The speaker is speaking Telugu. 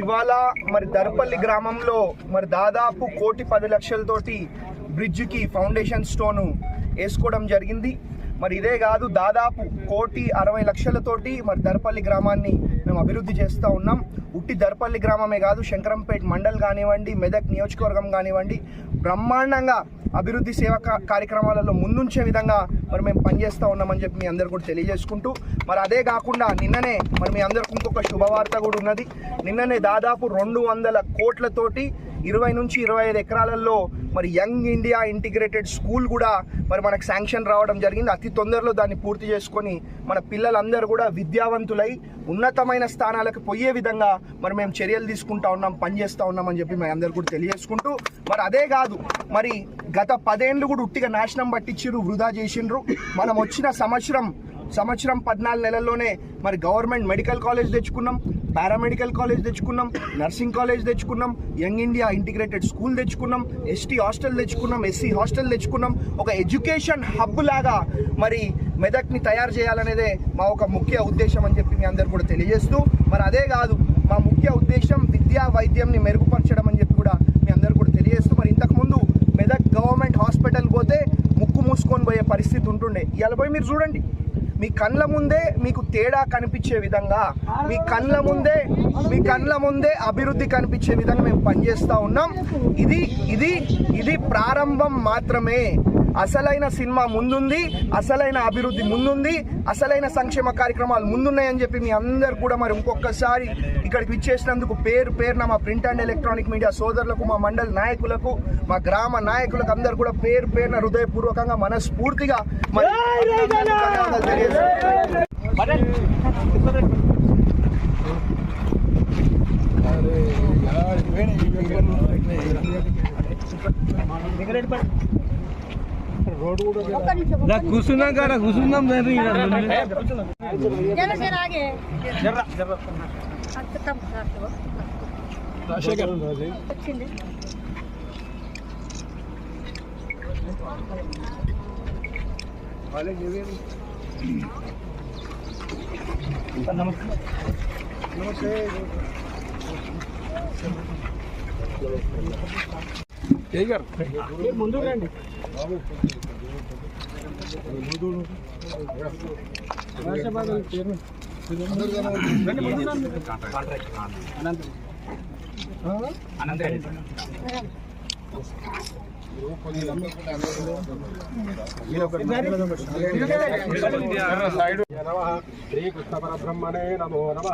ఇవాళ మరి దర్పల్లి గ్రామంలో మరి దాదాపు కోటి పది లక్షలతోటి బ్రిడ్జికి ఫౌండేషన్ స్టోను వేసుకోవడం జరిగింది. మరి ఇదే కాదు దాదాపు కోటి అరవై లక్షలతోటి మరి దర్పల్లి గ్రామాన్ని మేము అభివృద్ధి చేస్తూ ఉన్నాం. ఉట్టి దర్పల్లి గ్రామమే కాదు శంకరంపేట్ మండల్ కానివ్వండి మెదక్ నియోజకవర్గం కానివ్వండి బ్రహ్మాండంగా అభివృద్ధి సేవా కార్యక్రమాలలో ముందుంచే విధంగా మరి మేము పనిచేస్తూ ఉన్నామని చెప్పి మీ అందరు కూడా తెలియజేసుకుంటూ మరి అదే కాకుండా నిన్ననే మరి మీ అందరికి ఇంకొక శుభవార్త కూడా ఉన్నది. నిన్ననే దాదాపు రెండు వందల కోట్లతోటి ఇరవై నుంచి ఇరవై ఐదు ఎకరాలలో మరి యంగ్ ఇండియా ఇంటిగ్రేటెడ్ స్కూల్ కూడా మరి మనకు శాంక్షన్ రావడం జరిగింది. అతి తొందరలో దాన్ని పూర్తి చేసుకొని మన పిల్లలందరూ కూడా విద్యావంతులై ఉన్నతమైన స్థానాలకు పోయే విధంగా మరి మేము చర్యలు తీసుకుంటా ఉన్నాం పనిచేస్తూ ఉన్నామని చెప్పి మేము అందరు కూడా తెలియజేసుకుంటూ మరి అదే కాదు మరి గత పదేళ్ళు కూడా ఉట్టిగా నాశనం పట్టించిర్రు వృధా చేసిండ్రు. మనం వచ్చిన సంవత్సరం సంవత్సరం పద్నాలుగు నెలల్లోనే మరి గవర్నమెంట్ మెడికల్ కాలేజ్ తెచ్చుకున్నాం పారామెడికల్ కాలేజ్ తెచ్చుకున్నాం నర్సింగ్ కాలేజ్ తెచ్చుకున్నాం యంగ్ ఇండియా ఇంటిగ్రేటెడ్ స్కూల్ తెచ్చుకున్నాం ఎస్టీ హాస్టల్ తెచ్చుకున్నాం ఎస్సీ హాస్టల్ తెచ్చుకున్నాం. ఒక ఎడ్యుకేషన్ హబ్ లాగా మరి మెదక్ని తయారు చేయాలనేదే మా ఒక ముఖ్య ఉద్దేశం అని చెప్పి మీ అందరు కూడా తెలియజేస్తూ మరి అదే కాదు మా ముఖ్య ఉద్దేశం విద్యా వైద్యంని మెరుగుపరచడం అని చెప్పి కూడా కూడా తెలియజేస్తూ మరి ఇంతకుముందు మెదక్ గవర్నమెంట్ హాస్పిటల్ పోతే ముక్కు మూసుకొని పోయే పరిస్థితి ఉంటుండే. ఇవాళ పోయి మీరు చూడండి. మీ కళ్ళ ముందే మీకు తేడా కనిపించే విధంగా మీ కళ్ళ ముందే మీ కళ్ళ ముందే అభివృద్ధి కనిపించే విధంగా మేము పనిచేస్తూ ఉన్నాం. ఇది ఇది ఇది ప్రారంభం మాత్రమే. అసలైన సినిమా ముందుంది అసలైన అభివృద్ధి ముందుంది అసలైన సంక్షేమ కార్యక్రమాలు ముందున్నాయని చెప్పి మీ అందరు కూడా మరి ఇంకొకసారి ఇక్కడికి విచ్చేసినందుకు పేరు పేరున మా ప్రింట్ అండ్ ఎలక్ట్రానిక్ మీడియా సోదరులకు మా మండలి నాయకులకు మా గ్రామ నాయకులకు అందరు కూడా పేరు పేరున హృదయపూర్వకంగా మనస్ఫూర్తిగా మరి కూర్చున్నాం కదా కూర్చున్నాం ముందు. రండి. శ్రీ కృష్ణ పరబ్రహ్మణే నమో నమ.